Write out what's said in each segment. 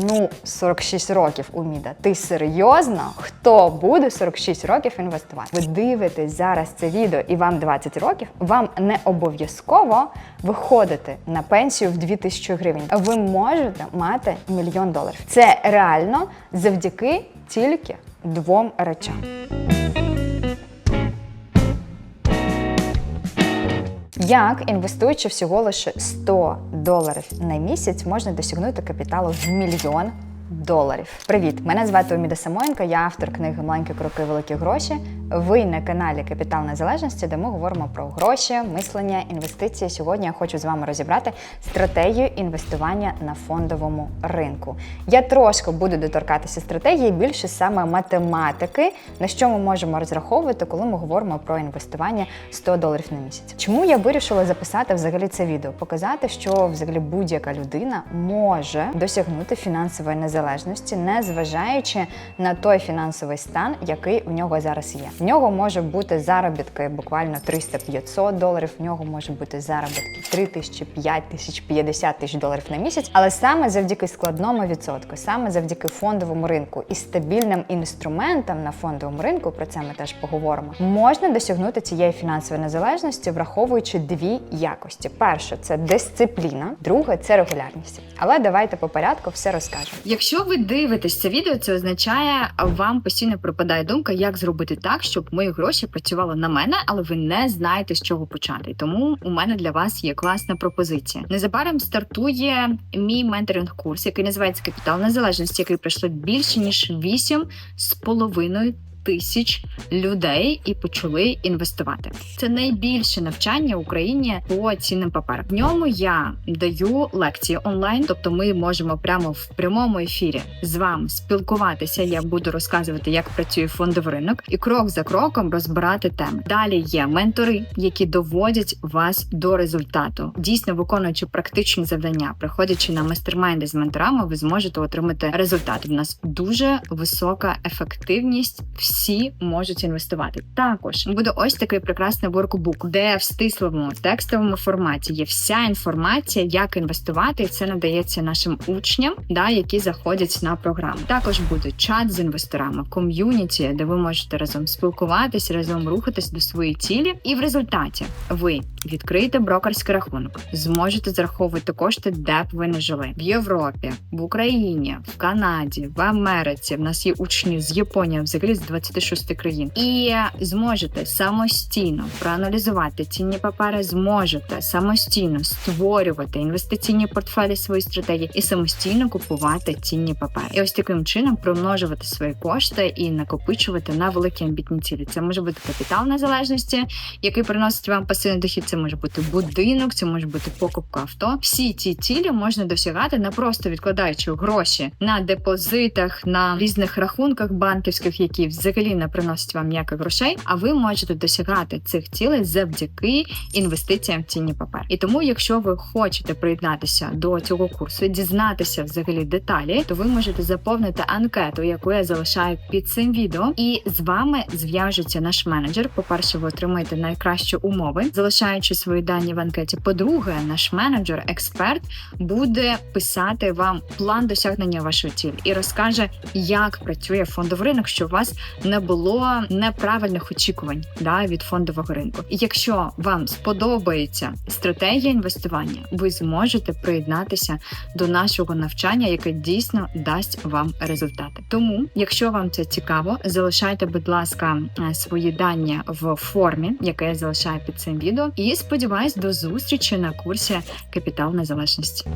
Ну, 46 років у Міда. Ти серйозно? Хто буде 46 років інвестувати? Ви дивитесь зараз це відео і вам 20 років. Вам не обов'язково виходити на пенсію в 2000 гривень. Ви можете мати мільйон доларів. Це реально завдяки тільки двом речам. Як інвестуючи всього лише 100 доларів на місяць, можна досягнути капіталу в мільйон доларів. Привіт! Мене звати Оміда Самоєнка, я автор книги Маленькі кроки, великі гроші. Ви на каналі Капітал Незалежності, де ми говоримо про гроші, мислення, інвестиції. Сьогодні я хочу з вами розібрати стратегію інвестування на фондовому ринку. Я трошки буду доторкатися стратегії, більше саме математики, на що ми можемо розраховувати, коли ми говоримо про інвестування 100 доларів на місяць. Чому я вирішила записати взагалі це відео? Показати, що взагалі будь-яка людина може досягнути фінансової незалежності, не зважаючи на той фінансовий стан, який в нього зараз є. В нього може бути заробітки буквально 300-500 доларів. В нього може бути заробітки 3 тисячі, 5 тисяч, 50 тисяч доларів на місяць. Але саме завдяки складному відсотку, саме завдяки фондовому ринку і стабільним інструментам на фондовому ринку, про це ми теж поговоримо, можна досягнути цієї фінансової незалежності, враховуючи дві якості: перше це дисципліна, друге це регулярність. Але давайте по порядку все розкажемо. Якщо ви дивитесь це відео, це означає, вам постійно пропадає думка, як зробити так, щоб мої гроші працювали на мене, але ви не знаєте з чого почати. Тому у мене для вас є класна пропозиція. Незабаром стартує мій менторинг курс, який називається Капітал Незалежності, який пройшло більше ніж 8 з половиною. Тисяч людей і почали інвестувати. Це найбільше навчання в Україні по цінним паперам. В ньому я даю лекції онлайн, тобто ми можемо прямо в прямому ефірі з вами спілкуватися. Я буду розказувати, як працює фондовий ринок, і крок за кроком розбирати теми. Далі є ментори, які доводять вас до результату, дійсно виконуючи практичні завдання, приходячи на майстермайнди з менторами, ви зможете отримати результат. У нас дуже висока ефективність. Всі можуть інвестувати. Також буде ось такий прекрасний воркбук, де в стислому текстовому форматі є вся інформація, як інвестувати, і це надається нашим учням, да, які заходять на програму. Також буде чат з інвесторами, ком'юніті, де ви можете разом спілкуватись, разом рухатись до своєї цілі. І в результаті ви відкриєте брокерський рахунок, зможете зараховувати кошти, де б ви не жили в Європі, в Україні, в Канаді, в Америці. В нас є учні з Японії, взагалі з 26 країн, і зможете самостійно проаналізувати цінні папери, зможете самостійно створювати інвестиційні портфелі свої стратегії і самостійно купувати цінні папери. І ось таким чином примножувати свої кошти і накопичувати на великі амбітні цілі. Це може бути капітал незалежності, який приносить вам пасивний дохід. Це може бути будинок, це може бути покупка авто. Всі ці цілі можна досягати не просто відкладаючи гроші на депозитах, на різних рахунках банківських, які взагалі не приносять вам ніяких грошей. А ви можете досягати цих цілей завдяки інвестиціям в цінні папери. І тому, якщо ви хочете приєднатися до цього курсу дізнатися взагалі деталі, то ви можете заповнити анкету, яку я залишаю під цим відео, і з вами зв'яжеться наш менеджер. По перше, ви отримаєте найкращі умови, залишаючи свої дані в анкеті. По-друге, наш менеджер, експерт, буде писати вам план досягнення вашої цілі і розкаже, як працює фондовий ринок, щоб у вас не було неправильних очікувань да, від фондового ринку. І якщо вам сподобається стратегія інвестування, ви зможете приєднатися до нашого навчання, яке дійсно дасть вам результати. Тому, якщо вам це цікаво, залишайте, будь ласка, е, свої дані в формі, яке я залишаю під цим відео. І сподіваюсь, до зустрічі на курсі Капітал Незалежності.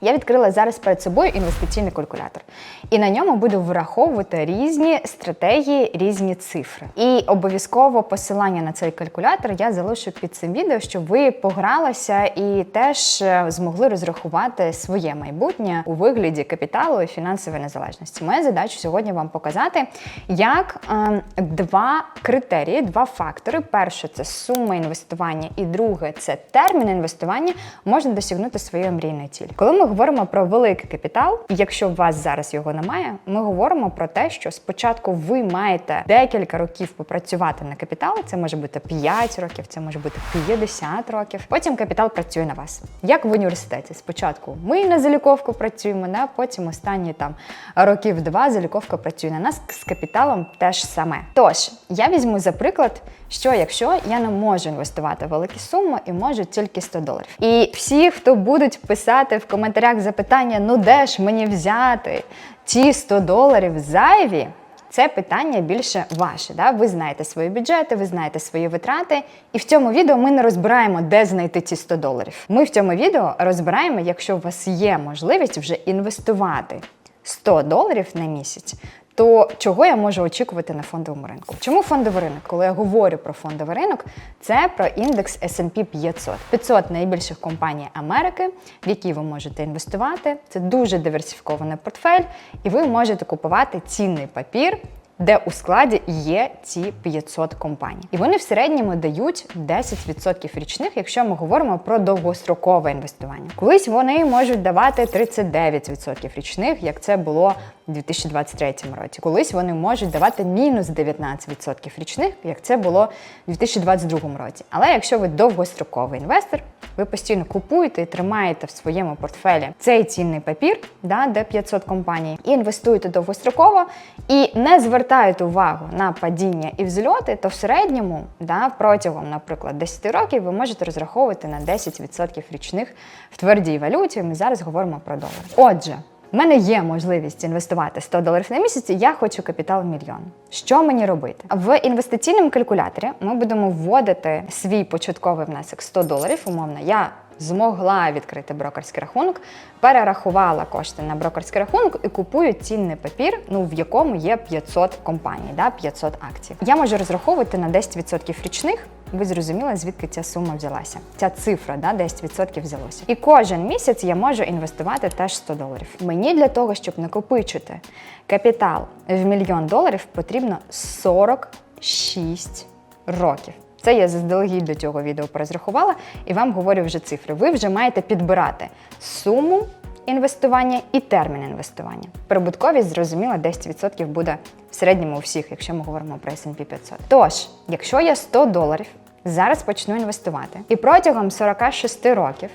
Я відкрила зараз перед собою інвестиційний калькулятор, і на ньому буду враховувати різні стратегії, різні цифри. І обов'язково посилання на цей калькулятор я залишу під цим відео, щоб ви погралися і теж е, змогли розрахувати своє майбутнє у вигляді капіталу і фінансової незалежності. Моя задача сьогодні вам показати, як е, два критерії, два фактори: перше це сума інвестування, і друге це термін інвестування, можна досягнути своєї мрійної цілі. Коли ми говоримо про великий капітал, і якщо у вас зараз його немає, ми говоримо про те, що спочатку ви маєте декілька років попрацювати на капітал. Це може бути 5 років, це може бути 50 років. Потім капітал працює на вас. Як в університеті. Спочатку ми на заліковку працюємо, да? потім останні там років два заліковка працює на нас з капіталом теж саме. Тож я візьму за приклад, що якщо я не можу інвестувати великі суми і можу тільки 100 доларів. І всі, хто будуть писати в коментарях запитання, ну де ж мені взяти ті 100 доларів зайві. Це питання більше ваше. Да? Ви знаєте свої бюджети, ви знаєте свої витрати. І в цьому відео ми не розбираємо, де знайти ці 100 доларів. Ми в цьому відео розбираємо, якщо у вас є можливість вже інвестувати 100 доларів на місяць. То чого я можу очікувати на фондовому ринку? Чому фондовий ринок? Коли я говорю про фондовий ринок, це про індекс S&P 500. 500 найбільших компаній Америки, в які ви можете інвестувати. Це дуже диверсифікований портфель, і ви можете купувати цінний папір. Де у складі є ці 500 компаній, і вони в середньому дають 10% річних, якщо ми говоримо про довгострокове інвестування. Колись вони можуть давати 39% річних, як це було у 2023 році. Колись вони можуть давати мінус 19% річних, як це було у 2022 році. Але якщо ви довгостроковий інвестор, ви постійно купуєте і тримаєте в своєму портфелі цей цінний папір, да, де 500 компаній, і інвестуєте довгостроково і не звертаєте увагу на падіння і взльоти, то в середньому да, протягом, наприклад, 10 років ви можете розраховувати на 10% річних в твердій валюті. Ми зараз говоримо про долар. Отже. У мене є можливість інвестувати 100 доларів на місяць, я хочу капітал в мільйон. Що мені робити? В інвестиційному калькуляторі ми будемо вводити свій початковий внесок 100 доларів. Умовно, я змогла відкрити брокерський рахунок, перерахувала кошти на брокерський рахунок і купую цінний папір, ну в якому є 500 компаній, да, 500 акцій. Я можу розраховувати на 10% річних. Ви зрозуміли, звідки ця сума взялася? Ця цифра, да, 10% взялося. І кожен місяць я можу інвестувати теж 100 доларів. Мені для того, щоб накопичити капітал в мільйон доларів, потрібно 46 років. Це я заздалегідь до цього відео порозрахувала і вам говорю вже цифри. Ви вже маєте підбирати суму інвестування і термін інвестування. Прибутковість, зрозуміло, 10% буде в середньому у всіх, якщо ми говоримо про S&P 500. Тож, якщо я 100 доларів зараз почну інвестувати, і протягом 46 років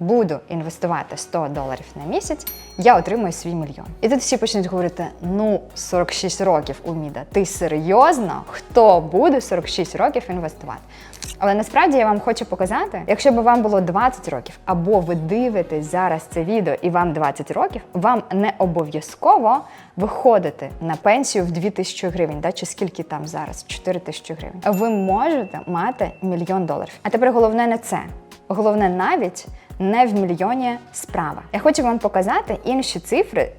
буду інвестувати 100 доларів на місяць, я отримую свій мільйон. І тут всі почнуть говорити: ну, 46 років Уміда, ти серйозно? Хто буде 46 років інвестувати? Але насправді я вам хочу показати, якщо б вам було 20 років, або ви дивитесь зараз це відео і вам 20 років, вам не обов'язково виходити на пенсію в 2000 гривень, да, чи скільки там зараз, 4 тисячі гривень. Ви можете мати мільйон доларів. А тепер головне не це. Головне навіть не в мільйоні справа. Я хочу вам показати інші цифри.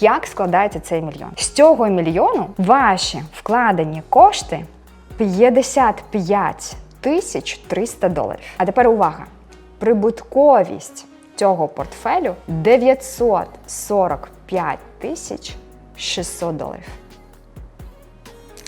Як складається цей мільйон? З цього мільйону ваші вкладені кошти 55 тисяч 300 доларів. А тепер увага! Прибутковість цього портфелю 945 тисяч 600 доларів.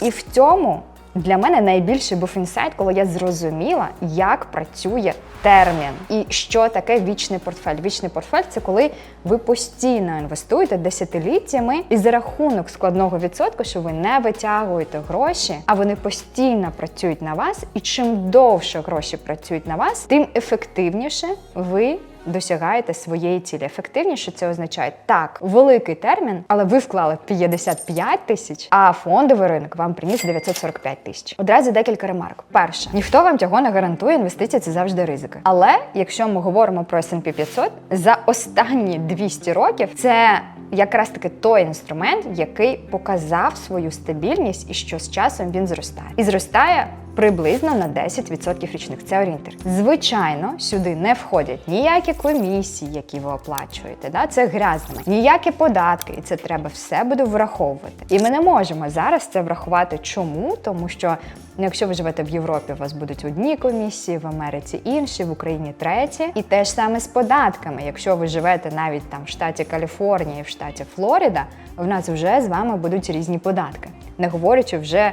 І в цьому для мене найбільший був інсайт, коли я зрозуміла, як працює термін і що таке вічний портфель. Вічний портфель це коли ви постійно інвестуєте десятиліттями і за рахунок складного відсотку, що ви не витягуєте гроші, а вони постійно працюють на вас. І чим довше гроші працюють на вас, тим ефективніше ви досягаєте своєї цілі. Ефективніше це означає так, великий термін, але ви вклали 55 тисяч, а фондовий ринок вам приніс 945 тисяч. Одразу декілька ремарок. Перше, ніхто вам цього не гарантує. Інвестиції це завжди ризики. Але якщо ми говоримо про S&P 500, за останні 200 років це якраз таки той інструмент, який показав свою стабільність і що з часом він зростає. І зростає приблизно на 10% річних. Це орієнтир. Звичайно, сюди не входять ніякі комісії, які ви оплачуєте. Да? Це грязними, ніякі податки, і це треба все буде враховувати. І ми не можемо зараз це врахувати. Чому? Тому що якщо ви живете в Європі, у вас будуть одні комісії, в Америці інші, в Україні треті. І те ж саме з податками. Якщо ви живете навіть там в штаті Каліфорнія, в штаті Флорида, в нас вже з вами будуть різні податки. Не говорячи вже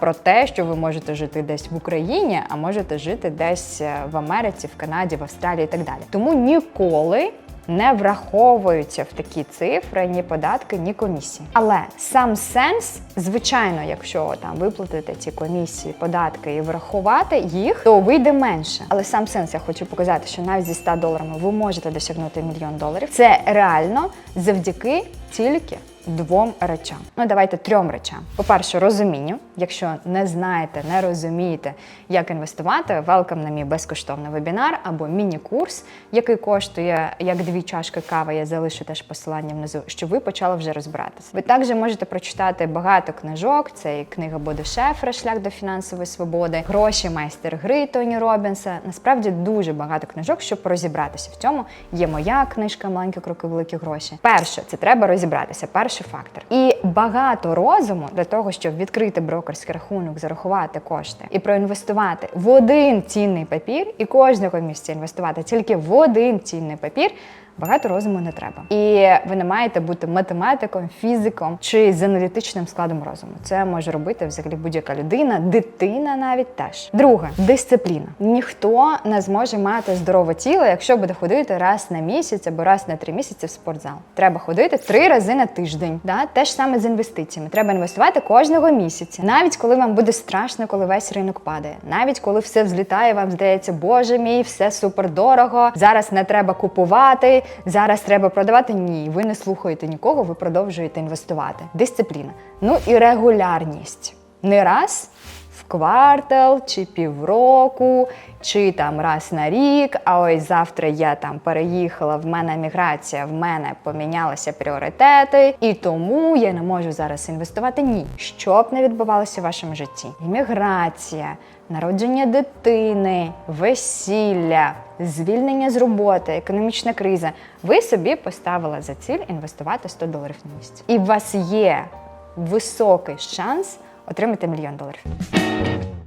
про те, що ви можете жити десь в Україні, а можете жити десь е, в Америці, в Канаді, в Австралії і так далі. Тому ніколи не враховуються в такі цифри ні податки, ні комісії. Але сам сенс, звичайно, якщо там виплатити ці комісії, податки і врахувати їх, то вийде менше. Але сам сенс я хочу показати, що навіть зі 100 доларами ви можете досягнути мільйон доларів. Це реально завдяки тільки двом речам. Ну давайте трьом речам. По-перше, розумінню. Якщо не знаєте, не розумієте, як інвестувати, велкам на мій безкоштовний вебінар або міні-курс, який коштує як дві чашки кави. Я залишу теж посилання внизу, щоб ви почали вже розбиратися. Ви також можете прочитати багато книжок. Це і книга Боди Шефера Шлях до фінансової свободи, гроші, майстер гри Тоні Робінса. Насправді дуже багато книжок, щоб розібратися в цьому. Є моя книжка Маленькі кроки, великі гроші. Перше, це треба розібратися. Перший фактор. І багато розуму для того, щоб відкрити брокерський рахунок, зарахувати кошти і проінвестувати в один цінний папір, і кожного місяця інвестувати тільки в один цінний папір. Багато розуму не треба. І ви не маєте бути математиком, фізиком чи з аналітичним складом розуму. Це може робити взагалі будь-яка людина, дитина навіть теж. Друге дисципліна. Ніхто не зможе мати здорове тіло, якщо буде ходити раз на місяць або раз на три місяці в спортзал. Треба ходити три рази на тиждень. Да? Те ж саме з інвестиціями. Треба інвестувати кожного місяця, навіть коли вам буде страшно, коли весь ринок падає, навіть коли все взлітає, вам здається, боже мій, все супер дорого. Зараз не треба купувати. Зараз треба продавати. Ні, ви не слухаєте нікого, ви продовжуєте інвестувати. Дисципліна. Ну і регулярність. Не раз квартал чи півроку, чи там раз на рік. А ось завтра я там переїхала, в мене міграція, в мене помінялися пріоритети, і тому я не можу зараз інвестувати. Ні, що б не відбувалося в вашому житті. Імміграція, народження дитини, весілля, звільнення з роботи, економічна криза. Ви собі поставили за ціль інвестувати 100 доларів на місяць. І у вас є високий шанс отримати мільйон доларів.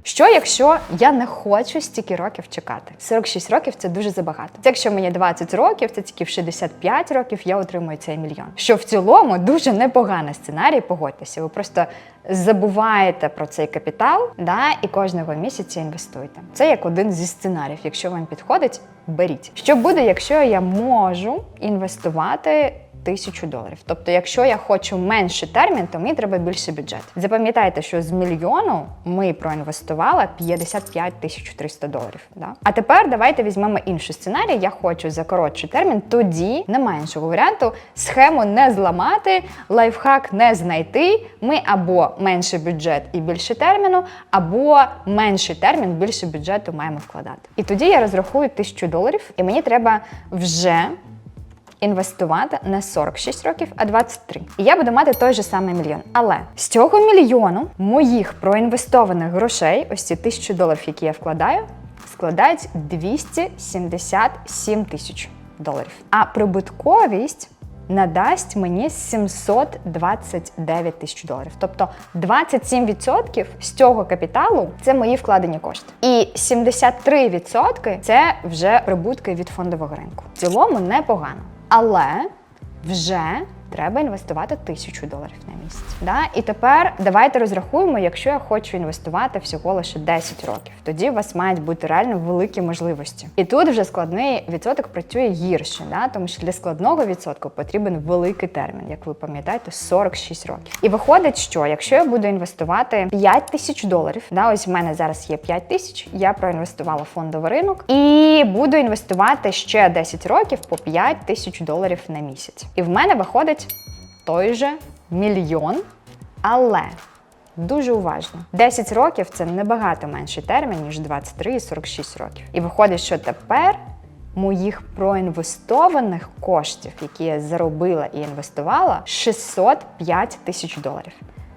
Що, якщо я не хочу стільки років чекати? 46 років це дуже забагато. Це якщо мені 20 років, це тільки в 65 років я отримую цей мільйон. Що в цілому дуже непоганий сценарій, погодьтеся. Ви просто забуваєте про цей капітал, да, і кожного місяця інвестуєте. Це як один зі сценаріїв. Якщо вам підходить, беріть. Що буде, якщо я можу інвестувати? Тисячу доларів. Тобто, якщо я хочу менший термін, то мені треба більший бюджет. Запам'ятайте, що з мільйону ми проінвестували 55 тисяч 300 доларів. Да? А тепер давайте візьмемо інший сценарій. Я хочу за коротший термін. Тоді немає іншого варіанту. Схему не зламати, лайфхак не знайти. Ми або менший бюджет і більше терміну, або менший термін, більше бюджету маємо вкладати. І тоді я розрахую тисячу доларів, і мені треба вже інвестувати не 46 років, а 23. І я буду мати той же самий мільйон. Але з цього мільйону моїх проінвестованих грошей, ось ці тисячу доларів, які я вкладаю, складають 277 тисяч доларів. А прибутковість надасть мені 729 тисяч доларів. Тобто 27% з цього капіталу це мої вкладені кошти. І 73% це вже прибутки від фондового ринку. В цілому непогано. Але вже треба інвестувати тисячу доларів на місяць. Да? І тепер давайте розрахуємо, якщо я хочу інвестувати всього лише 10 років, тоді у вас мають бути реально великі можливості. І тут вже складний відсоток працює гірше, да? тому що для складного відсотку потрібен великий термін, як ви пам'ятаєте, 46 років. І виходить, що якщо я буду інвестувати 5 тисяч доларів, да, ось в мене зараз є 5 тисяч, я проінвестувала фондовий ринок і буду інвестувати ще 10 років по 5 тисяч доларів на місяць. І в мене виходить той же мільйон, але дуже уважно. 10 років це набагато менший термін, ніж 23 і 46 років. І виходить, що тепер моїх проінвестованих коштів, які я заробила і інвестувала, 605 тисяч доларів.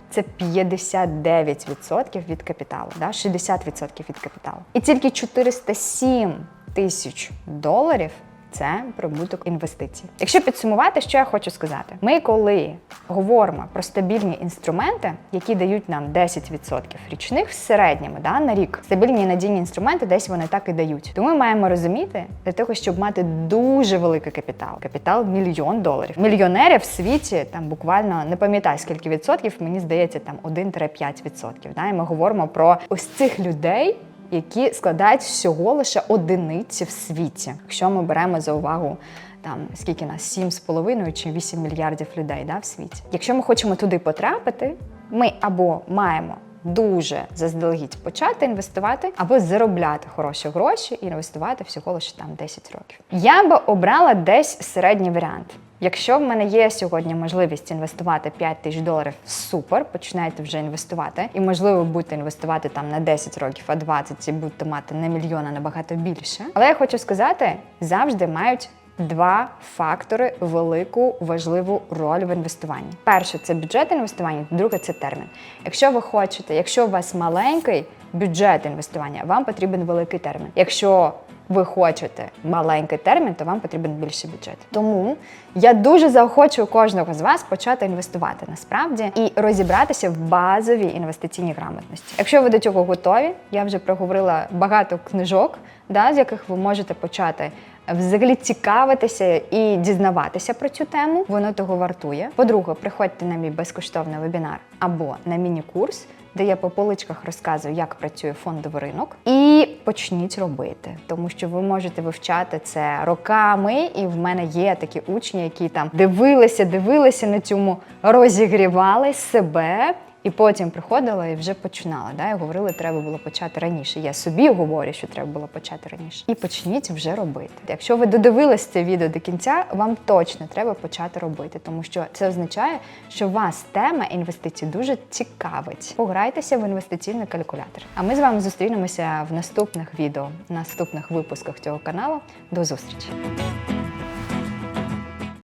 Це 59% від капіталу, да? 60% від капіталу. І тільки 407 тисяч доларів це прибуток інвестицій. Якщо підсумувати, що я хочу сказати, ми коли говоримо про стабільні інструменти, які дають нам 10% річних в середньому да, на рік, стабільні і надійні інструменти десь вони так і дають. Тому ми маємо розуміти для того, щоб мати дуже великий капітал, капітал мільйон доларів. Мільйонерів в світі там буквально не пам'ятаю скільки відсотків, мені здається, там 1-5 відсотків. Да? І ми говоримо про ось цих людей які складають всього лише одиниці в світі. Якщо ми беремо за увагу там скільки нас 7,5 чи 8 мільярдів людей да, в світі. Якщо ми хочемо туди потрапити, ми або маємо дуже заздалегідь почати інвестувати, або заробляти хороші гроші і інвестувати всього лише там 10 років. Я би обрала десь середній варіант. Якщо в мене є сьогодні можливість інвестувати 5 тисяч доларів, супер, починайте вже інвестувати. І можливо будете інвестувати там на 10 років, а 20 і будете мати не мільйон, а набагато більше. Але я хочу сказати, завжди мають. Два фактори велику важливу роль в інвестуванні. Перше це бюджет інвестування, друге це термін. Якщо ви хочете, якщо у вас маленький бюджет інвестування, вам потрібен великий термін. Якщо ви хочете маленький термін, то вам потрібен більший бюджет. Тому я дуже заохочую кожного з вас почати інвестувати насправді і розібратися в базовій інвестиційній грамотності. Якщо ви до цього готові, я вже проговорила багато книжок, да, з яких ви можете почати взагалі цікавитися і дізнаватися про цю тему. Воно того вартує. По-друге, приходьте на мій безкоштовний вебінар або на міні-курс, де я по поличках розказую, як працює фондовий ринок, і почніть робити, тому що ви можете вивчати це роками. І в мене є такі учні, які там дивилися, дивилися на цьому, розігрівали себе. І потім приходила і вже починала. Да? І говорили, треба було почати раніше. Я собі говорю, що треба було почати раніше. І почніть вже робити. Якщо ви додивились це відео до кінця, вам точно треба почати робити, тому що це означає, що вас тема інвестицій дуже цікавить. Пограйтеся в інвестиційний калькулятор. А ми з вами зустрінемося в наступних відео, наступних випусках цього каналу. До зустрічі!